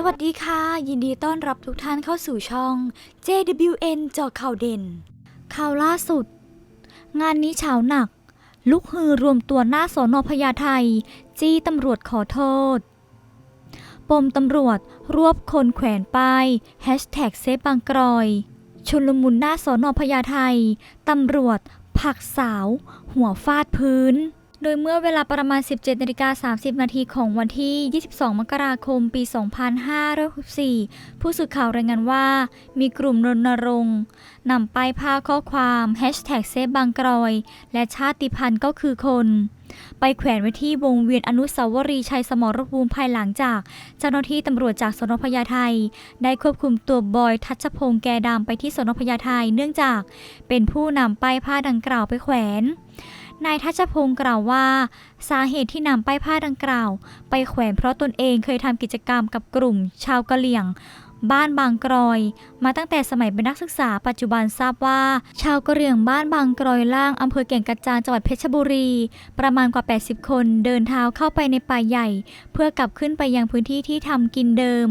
สวัสดีค่ะ ยินดีต้อนรับทุกท่านเข้าสู่ช่อง JWN เจาะข่าวเด่น ข่าวล่าสุด งานนี้เฉาหนัก ลุกฮือรวมตัวหน้าสอนอพญาไทจี้ตำรวจขอโทษ ปมตำรวจรวบคนแขวนป้ายแฮชแท็กเซฟบางกรอยชุลมุนหน้าสอนอพญาไทตำรวจผักสาว หัวฟาดพื้น โดยเมื่อเวลาประมาณ 17นาฬิกา30 นาทีของวันที่ 22 มกราคม ปี 2564 ผู้สื่อข่าวรายงานว่า มีกลุ่มรณรงค์นำป้ายผ้าข้อความแฮชแท็กเซฟบางกรอย และชาติพันธุ์ก็คือคน ไปแขวนไว้ที่วงเวียนอนุสาวรีย์ชัยสมรภูมิภายหลังจาก เจ้าหน้าที่ตำรวจจากสนพญาไทได้ควบคุมตัวบอยทัชพงษ์แกดำไปที่สนพญาไทเนื่องจาก เป็นผู้นำป้ายผ้าดังกล่าวไปแขวน นายทัชพงศ์กล่าวว่า สาเหตุที่นำป้ายผ้าดังกล่าว ไปแขวนเพราะตนเองเคยทำกิจกรรมกับกลุ่ม ชาวกะเหลี่ยง บ้านบางกรอย มาตั้งแต่สมัยเป็นนักศึกษาปัจจุบันทราบว่า ชาวกะเหรี่ยงบ้านบางกรอยล่างอำเภอแก่งกระจานจังหวัดเพชรบุรี ประมาณกว่า 80 คนเดินเท้าเข้าไปในป่าใหญ่ เพื่อกลับขึ้นไปยังพื้นที่ที่ทำกินเดิม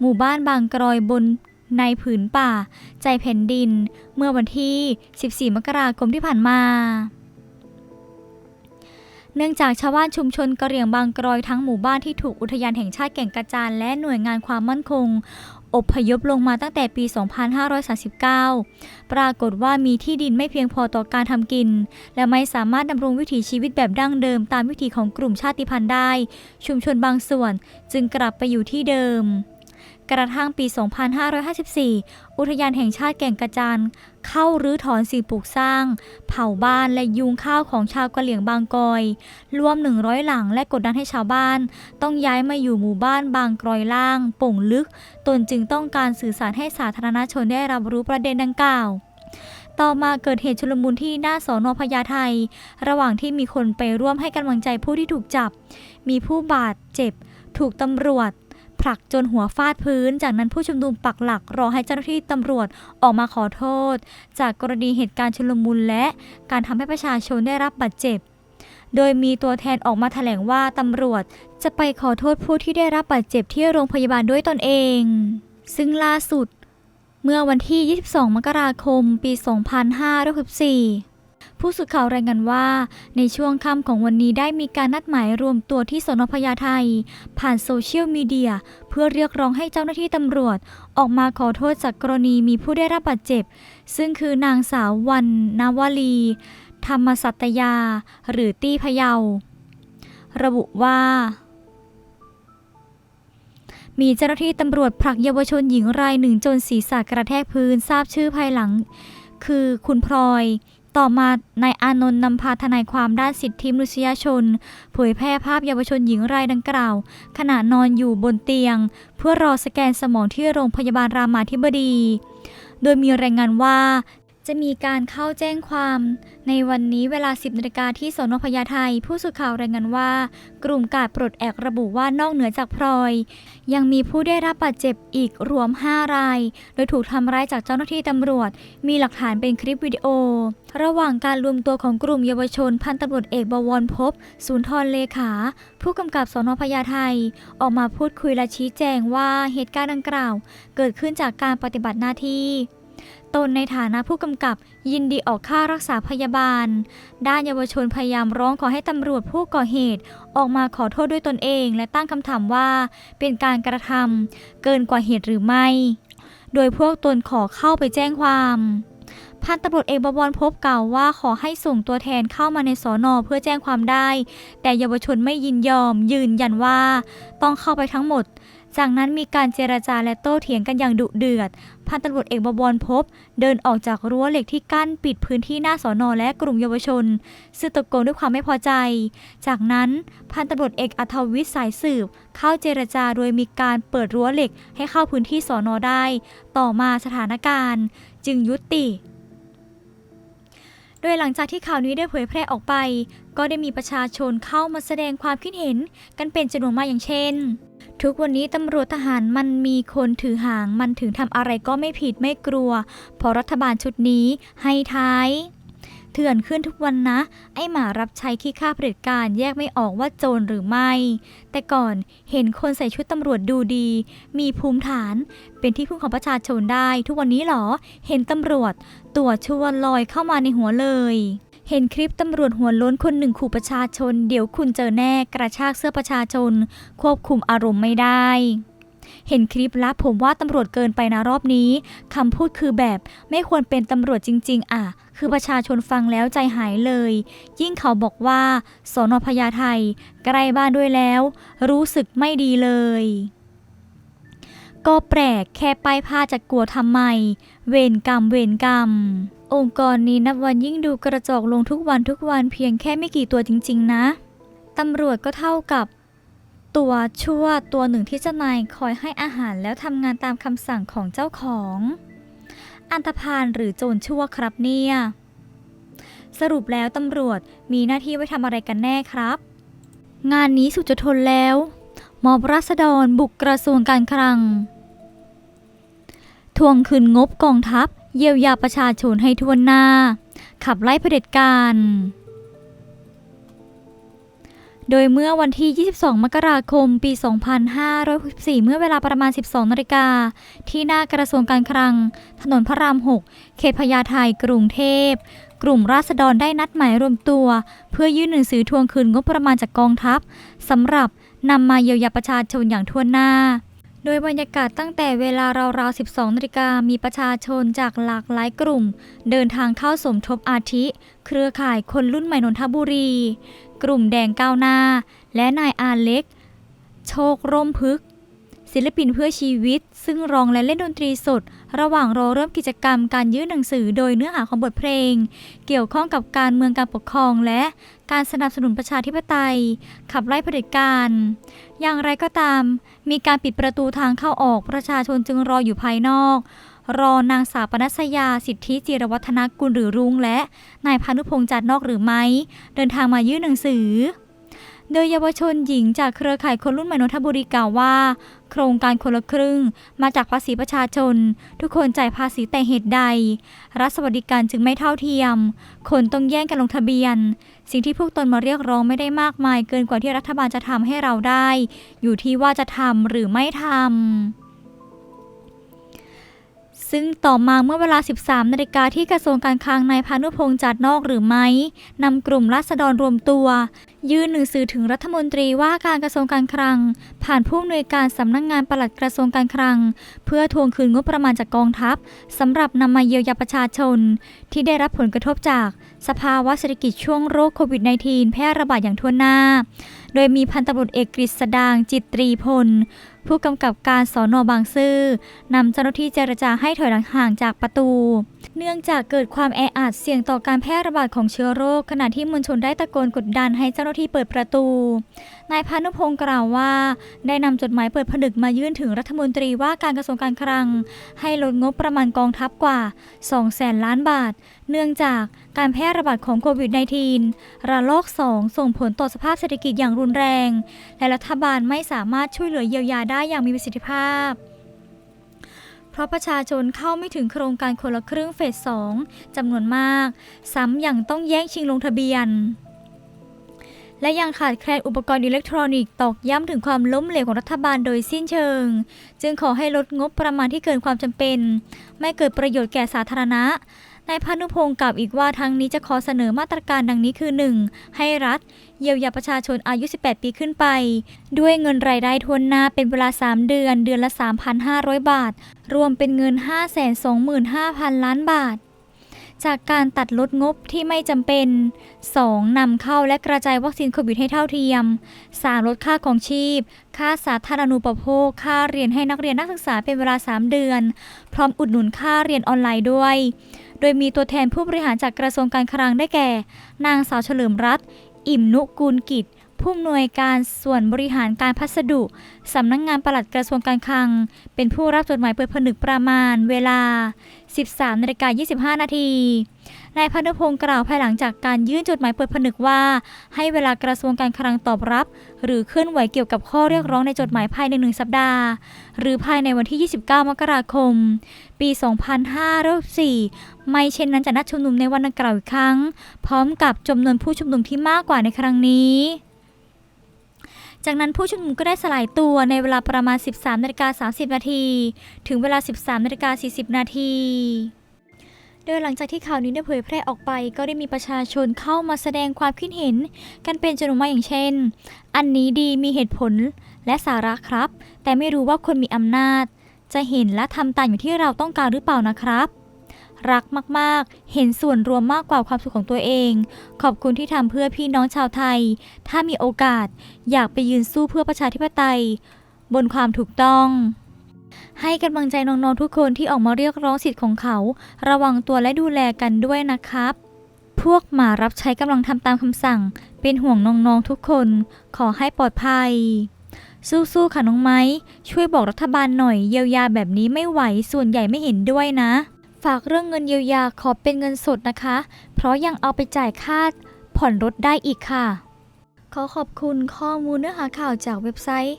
หมู่บ้านบางกรอยบนในผืนป่า ใจแผ่นดิน เมื่อวันที่ 14 มกราคมที่ผ่านมา เนื่องจากชาวบ้านชุมชนกะเหรี่ยงบางกรอยทั้งหมู่บ้านที่ถูกอุทยานแห่งชาติแก่งกระจานและหน่วยงานความมั่นคง อบพยพลงมาตั้งแต่ปี 2539 ปรากฏว่ามีที่ดินไม่เพียงพอต่อการทำกิน และไม่สามารถดำรงวิถีชีวิตแบบดั้งเดิมตามวิถีของกลุ่มชาติพันธุ์ได้ ชุมชนบางส่วนจึงกลับไปอยู่ที่เดิมกระทั่งปี 2554 อุทยานแห่งชาติแก่งกระจาน เข้ารื้อถอนสิ่งปลูกสร้าง เผาบ้านและยุงข้าวของชาวกะเหลี่ยงบางกอย รวม 100 หลังและกดดันให้ชาวบ้าน ต้องย้ายมาอยู่หมู่บ้านบางกรอยล่าง ป่งลึก ตนจึงต้องการสื่อสารให้สาธารณชนได้รับรู้ประเด็นดังกล่าวต่อมาเกิดเหตุชุลมุนที่หน้าสอนอพญาไทระหว่างที่มีคนไปร่วมให้กำลังใจผู้ที่ถูกจับ มีผู้บาดเจ็บ ถูกตำรวจ ผลักจนหัวฟาดพื้น จากนั้นผู้ชุมนุมปักหลักรอให้เจ้าหน้าที่ตำรวจออกมาขอโทษ จากกรณีเหตุการณ์ชุลมุนและการทำให้ประชาชนได้รับบาดเจ็บ โดยมีตัวแทนออกมาแถลงว่าตำรวจจะไปขอโทษผู้ที่ได้รับบาดเจ็บที่โรงพยาบาลด้วยตนเอง ซึ่งล่าสุด เมื่อวันที่ 22 มกราคม ปี 2564 ผู้สื่อข่าวรายงานว่า ในช่วงค่ำของวันนี้ได้มีการนัดหมายรวมตัวที่สนพญาไทย ผ่านโซเชียลมีเดีย เพื่อเรียกร้องให้เจ้าหน้าที่ตำรวจ ออกมาขอโทษจากกรณีมีผู้ได้รับบาดเจ็บ ซึ่งคือนางสาววันนาวลี ธรรมสัตยา หรือตี้พยาระบุว่ามีเจ้าหน้าที่ตำรวจผลักเยาวชนหญิงรายหนึ่งจนศีรษะกระแทกพื้นทราบชื่อภายหลัง คือคุณพลอย ต่อมานายอานนท์นำพาทนายความด้านสิทธิมนุษยชน เผยแพร่ภาพเยาวชนหญิงรายดังกล่าว ขณะนอนอยู่บนเตียง เพื่อรอสแกนสมองที่โรงพยาบาลรามาธิบดี โดยมีรายงานว่า จะมีการเข้าแจ้งความ ในวันนี้เวลา 10นาฬิกาที่สนพญาไทผู้สื่อข่าวรายงานว่า กลุ่มกาดปลดแอกระบุว่านอกเหนือจากพลอย ยังมีผู้ได้รับบาดเจ็บอีกรวม 5 ราย โดยถูกทำร้ายจากเจ้าหน้าที่ตำรวจ มีหลักฐานเป็นคลิปวิดีโอ ระหว่างการรวมตัวของกลุ่มเยาวชนพันตำรวจเอกบวรพบศูนย์ทรเลขา ผู้กำกับสนพญาไทออกมาพูดคุยและชี้แจงว่าเหตุการณ์ดังกล่าว เกิดขึ้นจากการปฏิบัติหน้าที่ ตนในฐานะผู้กำกับยินดีออกค่ารักษาพยาบาล ด้านเยาวชนพยายามร้องขอให้ตำรวจผู้ก่อเหตุ ออกมาขอโทษด้วยตนเอง และตั้งคำถามว่าเป็นการกระทำเกินกว่าเหตุหรือไม่ โดยพวกตนขอเข้าไปแจ้งความพันตำรวจเอกบวรพบกล่าวว่าขอให้ส่งตัวแทนเข้ามาในสอนอเพื่อแจ้งความได้ แต่เยาวชนไม่ยินยอมยืนยันว่า ต้องเข้าไปทั้งหมด จากนั้นมีการเจรจาและโต้เถียงกันอย่างดุเดือด พันตำรวจเอกบวรพบ เดินออกจากรั้วเหล็กที่กั้นปิดพื้นที่หน้าสอนอและกลุ่มเยาวชน ซึ่งตะโกนด้วยความไม่พอใจ จากนั้นพันตำรวจเอกอัธวิทย์สายสืบ เข้าเจรจาโดยมีการเปิดรั้วเหล็กให้เข้าพื้นที่สอนอได้ ต่อมาสถานการณ์ จึงยุติโดยหลังจากที่ข่าวนี้ได้เผยแพร่ออกไป ก็ได้มีประชาชนเข้ามาแสดงความคิดเห็นกันเป็นจำนวนมากอย่างเช่น ทุกวันนี้ตำรวจทหารมันมีคนถือหางมันถึงทำอะไรก็ไม่ผิดไม่กลัวเพราะรัฐบาลชุดนี้ให้ท้ายเถื่อนขึ้นทุกวันนะ ไอหมารับใช้ขี้ข้าเผด็จการแยกไม่ออกว่าโจรหรือไม่ แต่ก่อนเห็นคนใส่ชุดตำรวจดูดี มีภูมิฐาน เป็นที่พึ่งของประชาชนได้ ทุกวันนี้หรอ เห็นตำรวจตัวชวนลอยเข้ามาในหัวเลย เห็นคลิปตำรวจหัวล้นคนหนึ่งขู่ประชาชน เดี๋ยวคุณเจอแน่กระชากเสื้อประชาชน ควบคุมอารมณ์ไม่ได้ เห็นคลิปแล้วผมว่าตำรวจเกินไปนะรอบนี้คำพูดคือแบบไม่ควรเป็นตำรวจจริง ๆ อะ คือประชาชนฟังแล้วใจหายเลย ยิ่งเขาบอกว่าสอนอพญาไทใกล้บ้านด้วยแล้ว รู้สึกไม่ดีเลยก็แปลกแค่ป้ายผ้าจะกลัวทำไม เวรกรรมเวรกรรม องค์กรนี้นับวันยิ่งดูกระจอกลงทุกวันทุกวันเพียงแค่ไม่กี่ตัวจริง ๆ นะ ตำรวจก็เท่ากับ ตัวชั่วตัวหนึ่งที่เจ้านายคอยให้อาหารแล้วทำงานตามคำสั่งของเจ้าของ อันธพาลหรือโจรชั่วครับเนี่ย สรุปแล้วตำรวจมีหน้าที่ไว้ทำอะไรกันแน่ครับ งานนี้สุดจะทนแล้วมอบราษฎรบุกกระทรวงการคลัง ทวงคืนงบกองทัพ เยียวยาประชาชนให้ทวนหน้า ขับไล่เผด็จการ โดยเมื่อวันที่ 22 มกราคม ปี 2564 เมื่อเวลาประมาณ 12 นาฬิกา ที่หน้ากระทรวงการคลัง ถนนพระราม 6 เขตพญาไทกรุงเทพ กลุ่มราษฎรได้นัดหมายรวมตัว เพื่อยื่นหนังสือทวงคืนงบประมาณจากกองทัพสำหรับนำมาเยียวยาประชาชนอย่างทั่วหน้า โดยบรรยากาศตั้งแต่เวลาราวๆ 12นาฬิกามีประชาชนจากหลากหลายกลุ่ม เดินทางเข้าสมทบอาทิ เครือข่ายคนรุ่นใหม่นนทบุรี กลุ่มแดงก้าวหน้า และนายอาเล็ก โชคร่มพึกษ ศิลปินเพื่อชีวิต ซึ่งร้องและเล่นดนตรีสด ระหว่างรอเริ่มกิจกรรมการยื่นหนังสือโดยเนื้อหาของบทเพลง เกี่ยวข้องกับการเมืองการปกครองและการสนับสนุนประชาธิปไตย ขับไล่เผด็จการ อย่างไรก็ตาม มีการปิดประตูทางเข้าออกประชาชนจึงรออยู่ภายนอก รอนางสาวปนัสยาสิทธิจิรวัฒนกุลหรือรุ้งและนายพานุพงษ์จัดนอกหรือไม่เดินทางมายื่นหนังสือ โดยเยาวชนหญิงจากเครือข่ายคนรุ่นใหม่นนทบุรีกล่าวว่า โครงการคนละครึ่ง มาจากภาษีประชาชน ทุกคนจ่ายภาษีแต่เหตุใด รัฐสวัสดิการจึงไม่เท่าเทียม คนต้องแย่งกันลงทะเบียน สิ่งที่พวกตนมาเรียกร้องไม่ได้มากมาย เกินกว่าที่รัฐบาลจะทำให้เราได้ อยู่ที่ว่าจะทำหรือไม่ทำซึ่งต่อมาเมื่อเวลา 13 นาฬิกาที่กระทรวงการคลังนายพานุพงษ์จัดนอกหรือไม่นำกลุ่มราษฎรรวมตัวยื่นหนังสือถึงรัฐมนตรีว่าการกระทรวงการคลัง ผ่านผู้อำนวยการสำนักงงานปลัดกระทรวงการคลัง เพื่อทวงคืนงบประมาณจากกองทัพสำหรับนำมาเยียวยาประชาชน ที่ได้รับผลกระทบจากสภาวะเศรษฐกิจช่วงโรคโควิด -19 แพร่ระบาดอย่างทั่วหน้า โดยมีพันตำรวจเอกกฤษดางจิตตรีพล ผู้กำกับการสอนอบางซื่อนำเจ้าหน้าที่เจรจาให้ถอยหลังห่างจากประตู เนื่องจากเกิดความแออัดเสี่ยงต่อการแพร่ระบาดของเชื้อโรค ขณะที่มวลชนได้ตะโกนกดดันให้เจ้าหน้าที่เปิดประตู นายพานุพงศ์กล่าวว่า ได้นำจดหมายเปิดผนึกมายื่นถึงรัฐมนตรีว่าการกระทรวงการคลัง ให้ลดงบประมาณกองทัพกว่า2แสนล้านบาท เนื่องจากการแพร่ระบาดของโควิด -19 ระลอก 2 ส่งผลต่อสภาพเศรษฐกิจอย่างรุนแรง และรัฐบาลไม่สามารถช่วยเหลือเยียวยาได้อย่างมีประสิทธิภาพ ราะประชาชนเข้าไม่ถึงโครงการคนละครึ่งเฟส2จำนวนมาก ซ้ำยังต้องแย่งชิงลงทะเบียน และยังขาดแคลนอุปกรณ์อิเล็กทรอนิกส์ตอกย้ำถึงความล้มเหลวของรัฐบาลโดยสิ้นเชิง จึงขอให้ลดงบประมาณที่เกินความจำเป็น ไม่เกิดประโยชน์แก่สาธารณะ นายพานุพงศ์กล่าวอีกว่าทางนี้จะขอเสนอมาตรการดังนี้คือ 1. ให้รัฐ เยียวยาประชาชนอายุ 18 ปีขึ้นไป ด้วยเงินรายได้ทวนหน้าเป็นเวลา 3 เดือน เดือนละ 3,500 บาท รวมเป็นเงิน 525,000 ล้านบาทจากการตัดลดงบที่ไม่จำเป็น 2. นำเข้าและกระจายวัคซีนโควิดให้เท่าเทียม 3. ลดค่าของชีพ ค่าสาธารณูปโภค ค่าเรียนให้นักเรียนนักศึกษาเป็นเวลา 3 เดือน พร้อมอุดหนุนค่าเรียนออนไลน์ด้วย โดยมีตัวแทนผู้บริหารจากกระทรวงการคลังได้แก่ นางสาวเฉลิมรัตน์อิ่มนุกูลกิจผู้อำนวยการส่วนบริหารการพัสดุสำนักงงานปลัดกระทรวงการคลัง เป็นผู้รับจดหมายเปิดผนึกประมาณเวลา 13นาฬิกา25 นาที นายพานุพงศ์กล่าวภายหลังจากการยื่นจดหมายเปิดผนึกว่า ให้เวลากระทรวงการคลังตอบรับ หรือเคลื่อนไหวเกี่ยวกับข้อเรียกร้องในจดหมายภายในหนึ่งสัปดาห์ หรือภายในวันที่ 29 มกราคม ปี 2564 ไม่เช่นนั้นจะนัดชุมนุมในวันดังกล่าวอีกครั้ง พร้อมกับจำนวนผู้ชุมนุมที่มากกว่าในครั้งนี้ จากนั้นผู้ชุมนุมก็ได้สลายตัวในเวลาประมาณ 13นาฬิกา30 นาที ถึงเวลา 13นาฬิกา40 นาทีโดยหลังจากที่ข่าวนี้ได้เผยแพร่ออกไป ก็ได้มีประชาชนเข้ามาแสดงความคิดเห็น กันเป็นจำนวนมากอย่างเช่น อันนี้ดีมีเหตุผลและสาระครับ แต่ไม่รู้ว่าคนมีอำนาจ จะเห็นและทำตามอย่างที่เราต้องการหรือเปล่านะครับ รักมากๆ เห็นส่วนรวมมากกว่าความสุขของตัวเอง ขอบคุณที่ทำเพื่อพี่น้องชาวไทย ถ้ามีโอกาสอยากไปยืนสู้เพื่อประชาธิปไตย บนความถูกต้อง ให้กำลังใจน้องๆทุกคนที่ออกมาเรียกร้องสิทธิ์ของเขา ระวังตัวและดูแลกันด้วยนะครับ พวกหมารับใช้กำลังทำตามคำสั่ง เป็นห่วงน้องๆทุกคน ขอให้ปลอดภัยสู้ๆ ค่ะน้องไม้ ช่วยบอกรัฐบาลหน่อยเยียวยาแบบนี้ไม่ไหว ส่วนใหญ่ไม่เห็นด้วยนะ ฝากเรื่องเงินเยียวยาขอเป็นเงินสดนะคะ เพราะยังเอาไปจ่ายค่าผ่อนรถได้อีกค่ะ ขอขอบคุณข้อมูลเนื้อหาข่าวจากเว็บไซต์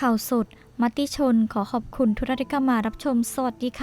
ข่าวสด มติชน ขอขอบคุณทุกท่านที่เข้ามารับชม สวัสดีค่ะ